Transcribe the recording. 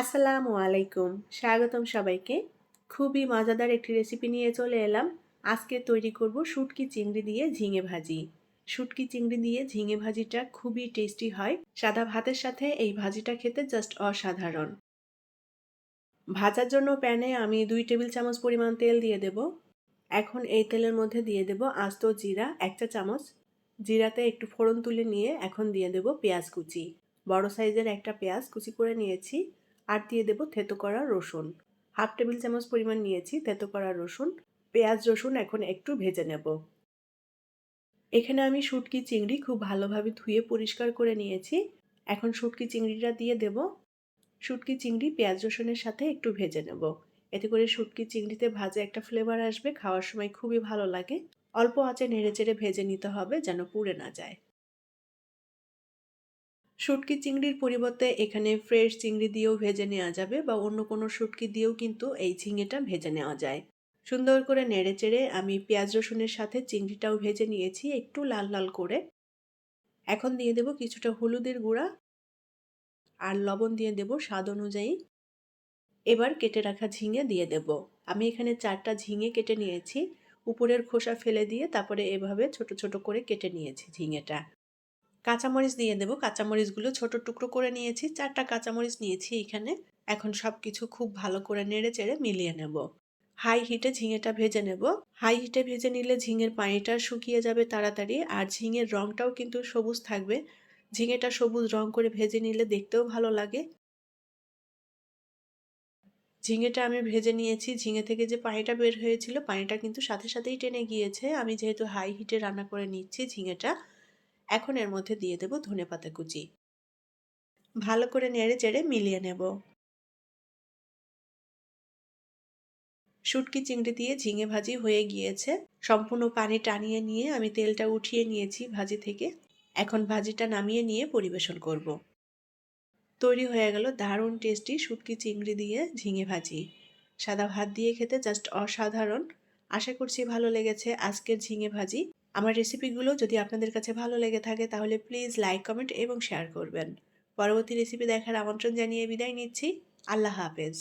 আসসালামু আলাইকুম। স্বাগতম সবাইকে। খুবই মজাদার একটি রেসিপি নিয়ে চলে এলাম। আজকে তৈরি করব শুটকি চিংড়ি দিয়ে ঝিঙে ভাজি। শুটকি চিংড়ি দিয়ে ঝিঙে ভাজিটা খুবই টেস্টি হয়। সাদা ভাতের সাথে এই ভাজিটা খেতে জাস্ট অসাধারণ। ভাজার জন্য প্যানে আমি দুই টেবিল চামচ পরিমাণ তেল দিয়ে দেব। এখন এই তেলের মধ্যে দিয়ে দেব আস্ত জিরা একটা চামচ। জিরাতে একটু ফোড়ন তুলে নিয়ে এখন দিয়ে দেব পেঁয়াজ কুচি। বড় সাইজের একটা পেঁয়াজ কুচি করে নিয়েছি। আর দিয়ে দেবো থেতো করা রসুন। হাফ টেবিল চামচ পরিমাণ নিয়েছি থেতো করা রসুন। পেঁয়াজ রসুন এখন একটু ভেজে নেব। এখানে আমি শুটকি চিংড়ি খুব ভালোভাবে ধুয়ে পরিষ্কার করে নিয়েছি। এখন শুটকি চিংড়িটা দিয়ে দেব। শুটকি চিংড়ি, পেঁয়াজ রসুনের সাথে একটু ভেজে নেব। এতে করে শুটকি চিংড়িতে ভাজে একটা ফ্লেভার আসবে, খাওয়ার সময় খুবই ভালো লাগে। অল্প আঁচে নেড়ে চেড়ে ভেজে নিতে হবে যেন পুড়ে না যায়। শুটকি চিংড়ির পরিবর্তে এখানে ফ্রেশ চিংড়ি দিয়েও ভেজে নেওয়া যাবে বা অন্য কোনো শুটকি দিয়েও কিন্তু এই ঝিঙেটা ভেজে নেওয়া যায়। সুন্দর করে নেড়ে চেড়ে আমি পেঁয়াজ রসুনের সাথে চিংড়িটাও ভেজে নিয়েছি একটু লাল লাল করে। এখন দিয়ে দেব কিছুটা হলুদের গুঁড়া আর লবণ দিয়ে দেব স্বাদ অনুযায়ী। এবার কেটে রাখা ঝিঙে দিয়ে দেব। আমি এখানে চারটা ঝিঙে কেটে নিয়েছি। উপরের খোসা ফেলে দিয়ে তারপরে এভাবে ছোট ছোট করে কেটে নিয়েছি ঝিঙেটা। কাঁচামরিচ দিয়ে দেবো। কাঁচামরিচগুলো ছোট টুকরো করে নিয়েছি। চারটা কাঁচামরিচ নিয়েছি এখানে। এখন সব কিছু খুব ভালো করে নেড়ে চেড়ে মিলিয়ে নেব। হাই হিটে ঝিঙেটা ভেজে নেব। হাই হিটে ভেজে নিলে ঝিঙের পানিটা শুকিয়ে যাবে তাড়াতাড়ি। আর ঝিঙের রঙটাও কিন্তু সবুজ থাকবে। ঝিঙেটা সবুজ রং করে ভেজে নিলে দেখতেও ভালো লাগে। ঝিঙেটা আমি ভেজে নিয়েছি। ঝিঙে থেকে যে পানিটা বের হয়েছিল, পানিটা কিন্তু সাথে সাথেই টেনে গিয়েছে। আমি যেহেতু হাই হিটে রান্না করে নিচ্ছি ঝিঙেটা। এখন এর মধ্যে দিয়ে দেব ধনে পাতা কুচি। ভালো করে নেড়ে চেড়ে মিলিয়ে নেব। শুটকি চিংড়ি দিয়ে ঝিঙে ভাজি হয়ে গিয়েছে। সম্পূর্ণ পানি টানিয়ে নিয়ে আমি তেলটা উঠিয়ে নিয়েছি ভাজি থেকে। এখন ভাজিটা নামিয়ে নিয়ে পরিবেশন করব। তৈরি হয়ে গেল দারুণ টেস্টি শুটকি চিংড়ি দিয়ে ঝিঙে ভাজি। সাদা ভাত দিয়ে খেতে জাস্ট অসাধারণ। আশা করছি ভালো লেগেছে আজকের ঝিঙে ভাজি। আমার রেসিপিগুলো যদি আপনাদের কাছে ভালো লেগে থাকে, তাহলে প্লিজ লাইক কমেন্ট এবং শেয়ার করবেন। পরবর্তী রেসিপি দেখার আমন্ত্রণ জানিয়ে বিদায় নিচ্ছি। আল্লাহ হাফেজ।